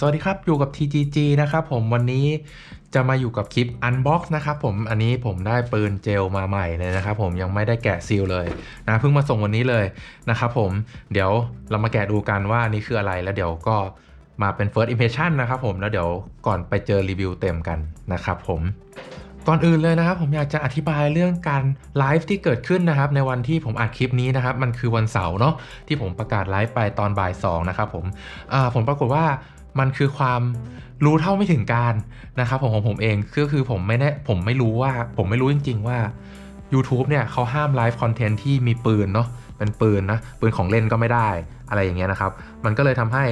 สวัสดีครับ อยู่กับ TGG นะครับผมวันนี้จะมาอยู่กับคลิป Unbox นะครับผมอันนี้ผมได้ปืนเจลมาใหม่เลยนะครับผมยังไม่ได้แกะซีลเลยนะเพิ่งมาส่งวันนี้เลยนะครับผมเดี๋ยวเรามาแกะดูกันว่านี่คืออะไรแล้วเดี๋ยวก็มาเป็น first impression นะครับผมแล้วเดี๋ยวก่อนไปเจอรีวิวเต็มกันนะครับผมก่อนอื่นเลยนะครับผมอยากจะอธิบายเรื่องการไลฟ์ที่เกิดขึ้นนะครับในวันที่ผมอัดคลิปนี้นะครับมันคือวันเสาร์เนาะที่ผมประกาศไลฟ์ไปตอนบ่ายสองนะครับผมอ่าผลปรากฏว่า มันคือความรู้เท่าไม่ถึงการนะครับผมของผมเองก็คือผมไม่แน่ผมไม่รู้ว่า ผมไม่รู้จริง ๆ ว่า YouTube เนี่ยเขาห้ามไลฟ์คอนเทนต์ที่มีปืนเนาะเป็นปืนนะปืนของเล่นก็ไม่ได้อะไรอย่างเงี้ยนะครับ มันก็เลยทำให้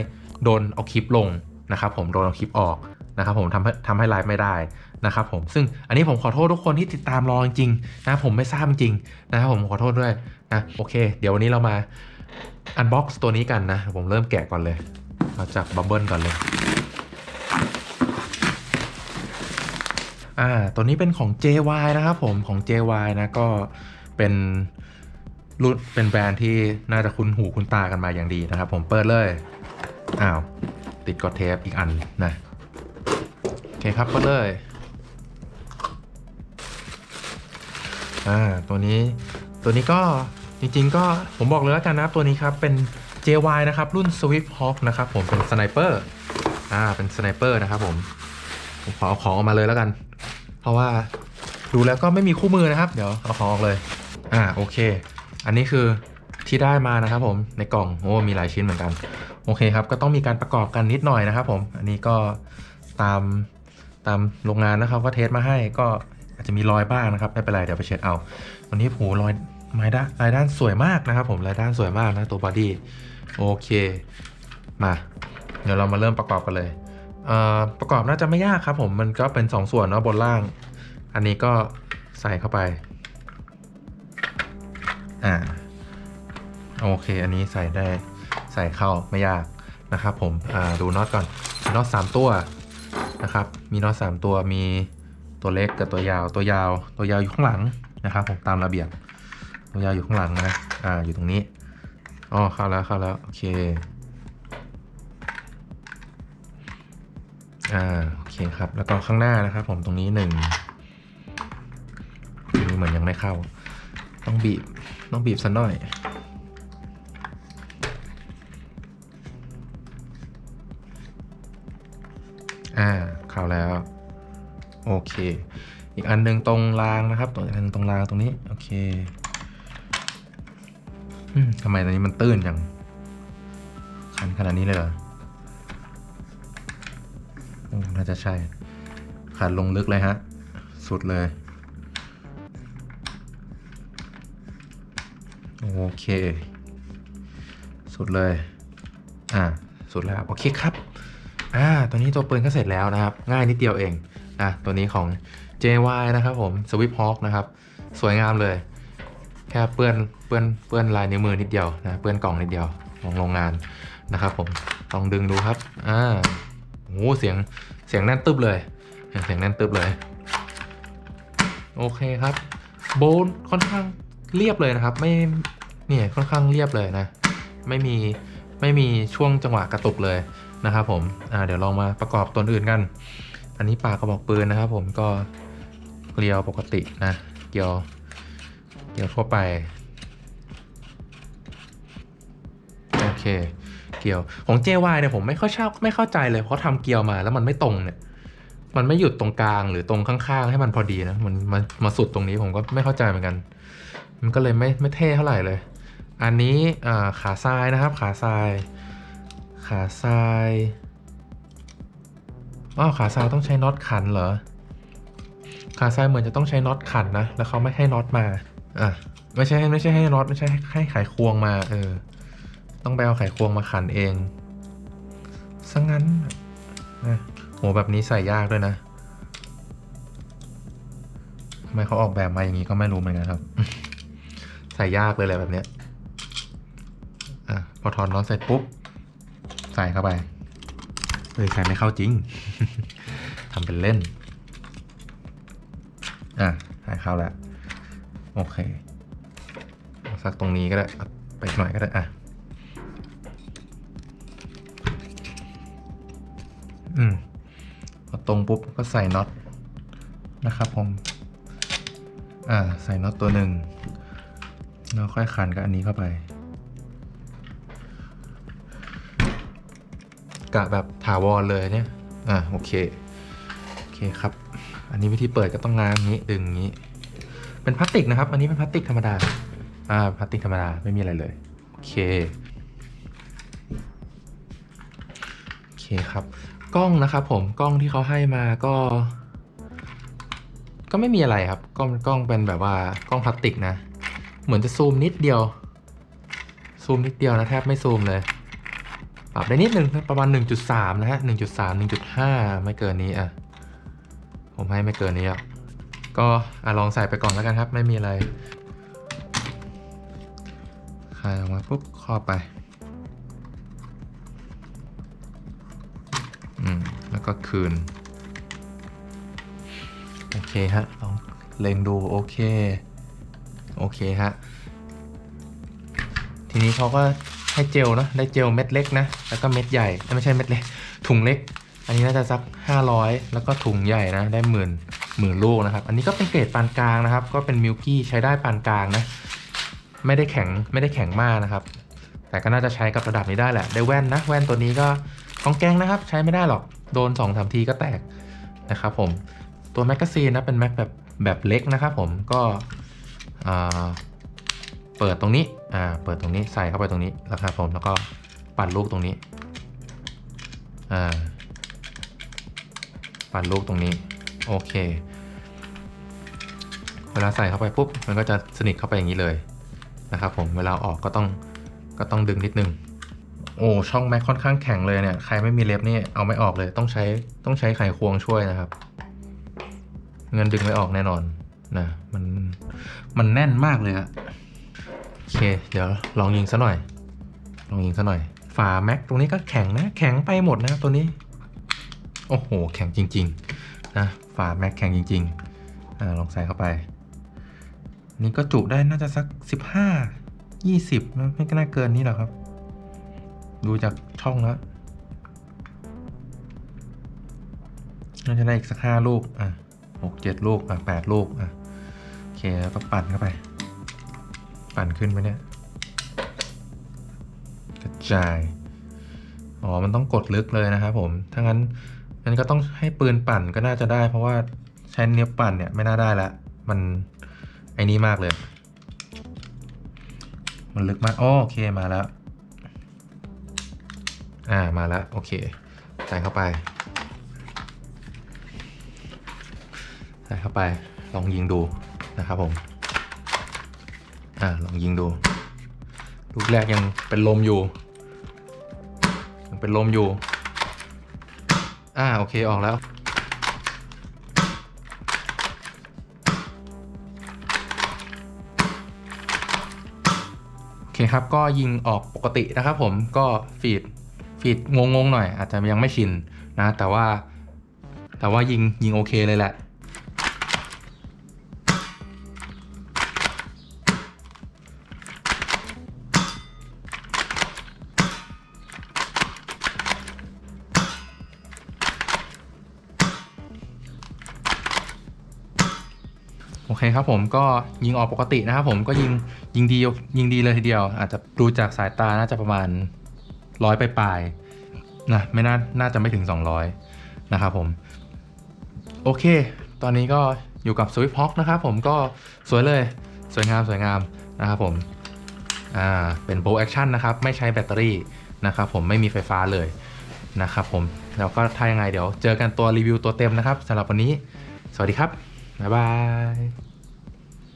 โดนเอาคลิปลงนะครับผมโดนเอาคลิปออกนะครับผมทำให้ทำให้ไลฟ์ไม่ได้นะครับผมซึ่งอันนี้ผมขอโทษทุกคนที่ติดตามรอจริงๆนะผมไม่ทราบจริงนะครับผมขอโทษด้วยนะโอเค เดี๋ยววันนี้เรามาอันบ็อกซ์ตัวนี้กันนะ ผมเริ่มแกะก่อนเลย เอาจากบับเบิลก่อนเลย อ่า ตัวนี้เป็นของ JY นะครับผม ของ JY นะก็เป็นรุ่นเป็นแบรนด์ที่น่าจะคุ้นหูคุ้นตากันมาอย่างดีนะครับ ผมเปิดเลย อ้าว ติดกอดเทปอีกอันนะ โอเคครับเปิดเลยอ่าตัวนี้ตัวนี้ก็จริงๆก็ผมบอกเลยแล้วกันนะครับตัวนี้ครับเป็น JY นะครับรุ่น Swift Hawk นะครับผมเป็นสไนเปอร์อ่าเป็นสไนเปอร์นะครับผมผมขอเอาของออกมาเลยแล้วกัน เพราะว่าดูแล้วก็ไม่มีคู่มือนะครับ เดี๋ยวเอาของออกเลยอ่าโอเค อันนี้คือที่ได้มานะครับผมในกล่องโอ้มีหลายชิ้นเหมือนกัน โอเคครับ ก็ต้องมีการประกอบกันนิดหน่อยนะครับผมอันนี้ก็ตามตามโรงงานนะครับก็เทสมาให้ก็อาจจะมีรอยบ้างนะครับไม่เป็นไรเดี๋ยวไปเช็ดเอา วันนี้โหรอยไม้ด้านลายด้านสวยมากนะครับผมลายด้านสวยมากนะตัวบอดี้ โอเค มา เดี๋ยวเรามาเริ่มประกอบกันเลยเประกอบน่าจะไม่ยากครับผม มันก็เป็น2ส่วนเนาะบนล่าง อันนี้ก็ใส่เข้าไป อ่า โอเค อันนี้ใส่ได้ ใส่เข้าไม่ยากนะครับผม อ่า ดูน็อตก่อน น็อตสามตัวนะครับ มีน็อตสามตัว มีตัวเล็กกับตัวยาว ตัวยาว ตัวยาวอยู่ข้างหลังนะครับผม ตามระเบียบ ตัวยาวอยู่ข้างหลังนะ อ่า อยู่ตรงนี้ อ๋อเข้าแล้วเข้าแล้วโอเค อ่าโอเคครับ แล้วก็ข้างหน้านะครับ ผมตรงนี้หนึ่งนี้เหมือนยังไม่เข้า ต้องบีบ ต้องบีบสักหน่อย อ่าเข้าแล้ว โอเค อีกอันหนึ่งตรงรางนะครับ ตัวอันหนึ่งตรงรางตรงนี้ โอเค ทำไมตอนนี้มันตื้นอย่างคันขนาดนี้เลยเหรอน่าจะใช่ขาดลงลึกเลยฮะ สุดเลย โอเค สุดเลย อ่า สุดแล้ว โอเคครับ อ่า ตัวนี้ตัวปืนก็เสร็จแล้วนะครับ ง่ายนิดเดียวเองนะตัวนี้ของ JY นะครับผม Swift Hawk นะครับ สวยงามเลย แค่เปื้อนเปื้อนเปื้อนลายนิ้วมือนิดเดียวนะเปื้อนกล่องนิดเดียวของโรงงานนะครับผมลองดึงดูครับอ่าโอ้โหเสียงเสียงแน่นตึบเลยเสียงแน่นตึบเลย โอเคครับ โบนค่อนข้างเรียบเลยนะครับ ไม่เนี่ยค่อนข้างเรียบเลยนะ ไม่มีไม่มีช่วงจังหวะกระตุกเลยนะครับผมอ่าเดี๋ยวลองมาประกอบตัวอื่นกัน อันนี้ปากกระบอกปืนนะครับผมก็เกลียวปกตินะ เกลียว เกลียวทั่วไป โอเค เกียวของ JY เนี่ยผมไม่ค่อยชอบไม่เข้าใจเลยเพราะทำเกียวมาแล้วมันไม่ตรงเนี่ย มันไม่หยุดตรงกลางหรือตรงข้างๆ ให้มันพอดีนะ มันมามาสุดตรงนี้ผมก็ไม่เข้าใจเหมือนกัน มันก็เลยไม่ไม่เท่เท่าไหร่เลย อันนี้ขาทรายนะครับ ขาทราย ขาทรายอ๋อขาทรายต้องใช้น็อตขันเหรอขาทรายเหมือนจะต้องใช้น็อตขันนะ แล้วเขาไม่ให้น็อตมา อะไม่ใช่ไม่ใช่ให้น็อตไม่ใช่ให้ไขควงมา เออ ต้องไปเอาไขควงมาขันเองซะงั้นนะโหแบบนี้ใส่ยากด้วยนะทำไมเขาออกแบบมาอย่างนี้ก็ไม่รู้เหมือนกันครับ ใส่ยากเลยแหละแบบเนี้ยอะพอถอนน็อตเสร็จปุ๊บ ใส่เข้าไปเฮ้ยใส่ไม่เข้าจริงทำเป็นเล่น อะใส่เข้าแล้ว โอเคสักตรงนี้ก็ได้ไปหน่อยก็ได้อะอืมพอตรงปุ๊บก็ใส่น็อตนะครับผม อ่า ใส่น็อตตัวหนึ่งแล้วค่อยขันกับอันนี้เข้าไป กะแบบถาวรเลยเนี่ย อ่าโอเค โอเคครับ อันนี้วิธีเปิดก็ต้องง้างงนี้ดึงงนี้ เป็นพลาสติกนะครับ อันนี้เป็นพลาสติกธรรมดา อ่า พลาสติกธรรมดา ไม่มีอะไรเลย โอเค โอเคครับ กล้องนะครับผม กล้องที่เขาให้มาก็ ก็ไม่มีอะไรครับ กล้อง กล้องเป็นแบบว่ากล้องพลาสติกนะ เหมือนจะซูมนิดเดียว ซูมนิดเดียวนะแทบไม่ซูมเลย ปรับได้นิดนึงประมาณ 1.3 นะฮะ 1.3 1.5 ไม่เกินนี้อะ ผมให้ไม่เกินนี้อะ ก็อลองใส่ไปก่อนแล้วกันครับ ไม่มีอะไรคลายออกมาปุ๊บครอบไปอืมแล้วก็คืน โอเคฮะลองเล็งดูโอเค โอเคฮะ ทีนี้เขาก็ให้เจลนะได้เจลเม็ดเล็กนะ แล้วก็เม็ดใหญ่ไม่ใช่เม็ดเล็ก ถุงเล็ก อันนี้น่าจะสัก 500 แล้วก็ถุงใหญ่นะ ได้หมื่น หมื่นลูกนะครับ อันนี้ก็เป็นเกรดปานกลางนะครับ ก็เป็นมิลกี้ใช้ได้ปานกลางนะ ไม่ได้แข็งไม่ได้แข็งมากนะครับ แต่ก็น่าจะใช้กับระดับนี้ได้แหละ ได้แว่นนะ แว่นตัวนี้ก็ของแกงนะครับ ใช้ไม่ได้หรอก โดน2อสทีก็แตกนะครับผม ตัวแมกกาซีนนะเป็นแม็กแบบแบบเล็กนะครับผม ก็อ่าเปิดตรงนี้ อ่า เปิดตรงนี้ใส่เข้าไปตรงนี้นะครับผม แล้วก็ปั่นลูกตรงนี้ อ่าปั่นลูกตรงนี้ โอเค เวลาใส่เข้าไปปุ๊บ มันก็จะสนิทเข้าไปอย่างนี้เลยนะครับผม เวลาออกก็ต้องก็ต้องดึงนิดนึง โอ้ช่องแม็กค่อนข้างแข็งเลยเนี่ย ใครไม่มีเล็บนี่เอาไม่ออกเลย ต้องใช้ต้องใช้ไขควงช่วยนะครับ เงินดึงไม่ออกแน่นอนนะมันมันแน่นมากเลยอะโอเค เดี๋ยวลองยิงซะหน่อย ลองยิงซะหน่อย ฝาแม็กตรงนี้ก็แข็งนะ แข็งไปหมดนะตัวนี้ โอ้โห แข็งจริง ๆ นะฝาแม็กแข็งจริงๆอลองใส่เข้าไป นี่ก็จุได้น่าจะสักสิบห้ายี่สิบไม่ก็น่าเกินนี้หรอกครับ ดูจากช่องแล้วน่าจะได้อีกสักห้าลูก อะหกเจ็ดลูก อะแปดลูก อะ โอเค แล้วก็ปั่นเข้าไป ปั่นขึ้นไปเนี่ยกระจาย อ๋อ มันต้องกดลึกเลยนะครับผม ถ้างั้น งั้นก็ต้องให้ปืนปั่นก็น่าจะได้ เพราะว่าใช้เนี้ยปั่นเนี่ยไม่น่าได้ละ มันไอ้นี้มากเลย มันลึกมากโอเคมาแล้ว อ่ามาแล้วโอเค ใส่เข้าไป ใส่เข้าไป ลองยิงดูนะครับผม อ่าลองยิงดูลูกแรกยังเป็นลมอยู่ ยังเป็นลมอยู่ อ่าโอเคออกแล้ว โอเคครับก็ยิงออกปกตินะครับผมก็ฟีดฟีดงงๆหน่อย อาจจะยังไม่ชินนะ แต่ว่า แต่ว่ายิงยิงโอเคเลยแหละ เคครับผมก็ยิงออกปกตินะครับผมก็ยิงยิงดียิงดีเลยทีเดียว อาจจะดูจากสายตาน่าจะประมาณร้อยไปปลายๆนะไม่น่าน่าจะไม่ถึง 200 นะครับผม โอเค ตอนนี้ก็อยู่กับสวิ t ฮ h อกนะครับผมก็สวยเลยสวยงามสวยงามนะครับผมอ่าเป็นโบ a c t ชั่นนะครับ ไม่ใช้แบตเตอรี่นะครับผมไม่มีไฟฟ้าเลยนะครับผมแล้วก็ถ้ายังไงเดี๋ยวเจอกันตัวรีวิวตัวเต็มนะครับสำหรับวันนี้ สวัสดีครับ บ๊ายบาย